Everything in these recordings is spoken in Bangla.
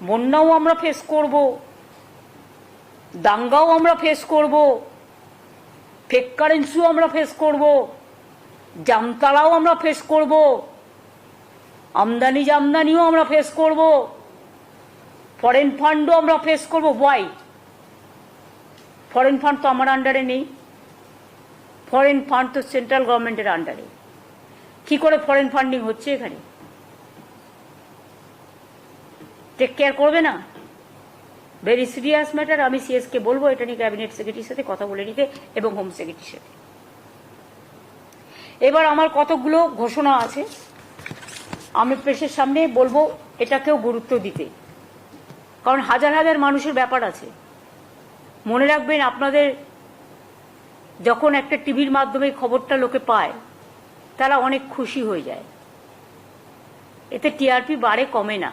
বন্যাও আমরা ফেস করব, দাঙ্গাও আমরা ফেস করব ফেক কারেন্সিও আমরা ফেস করব, জামতালাও আমরা ফেস করব, আমদানি জামদানিও আমরা ফেস করব ফরেন ফান্ডও আমরা ফেস করব। ওয়াই ফরেন ফান্ড তো আমার আন্ডারে নেই। ফরেন ফান্ড তো সেন্ট্রাল গভর্নমেন্টের আন্ডারে কি করে ফরেন ফান্ডিং হচ্ছে এখানে? টেক কেয়ার করবে না? ভেরি সিরিয়াস ম্যাটার আমি সিএসকে বলব, এটা নিয়ে ক্যাবিনেট সেক্রেটারির সাথে কথা বলে নিতে এবং হোম সেক্রেটারির সাথে। এবার আমার কতগুলো ঘোষণা আছে, আমি প্রেসের সামনে বলব এটাকেও গুরুত্ব দিতে। কারণ হাজার হাজার মানুষের ব্যাপার আছে। মনে রাখবেন, আপনাদের যখন একটা টিভির মাধ্যমে খবরটা লোকে পায়, তারা অনেক খুশি হয়ে যায়। এতে টিআরপি বাড়ে, কমে না।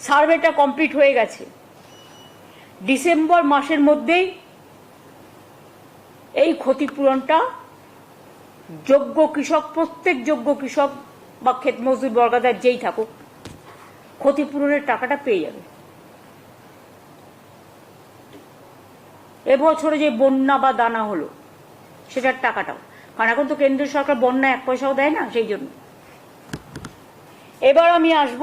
সার্ভেটা কমপ্লিট হয়ে গেছে। ডিসেম্বর মাসের মধ্যেই এই ক্ষতিপূরণটা যোগ্য কৃষক, প্রত্যেক যোগ্য কৃষক বা ক্ষেত মজদুর বর্গাদার যেই থাকুক, ক্ষতিপূরণের টাকাটা পেয়ে যাবে। এবছরে যে বন্যা বা দানা হলো, সেটার টাকাটাও। কারণ এখন তো কেন্দ্রীয় সরকার বন্যা এক পয়সাও দেয় না, সেই জন্য। এবার আমি আসব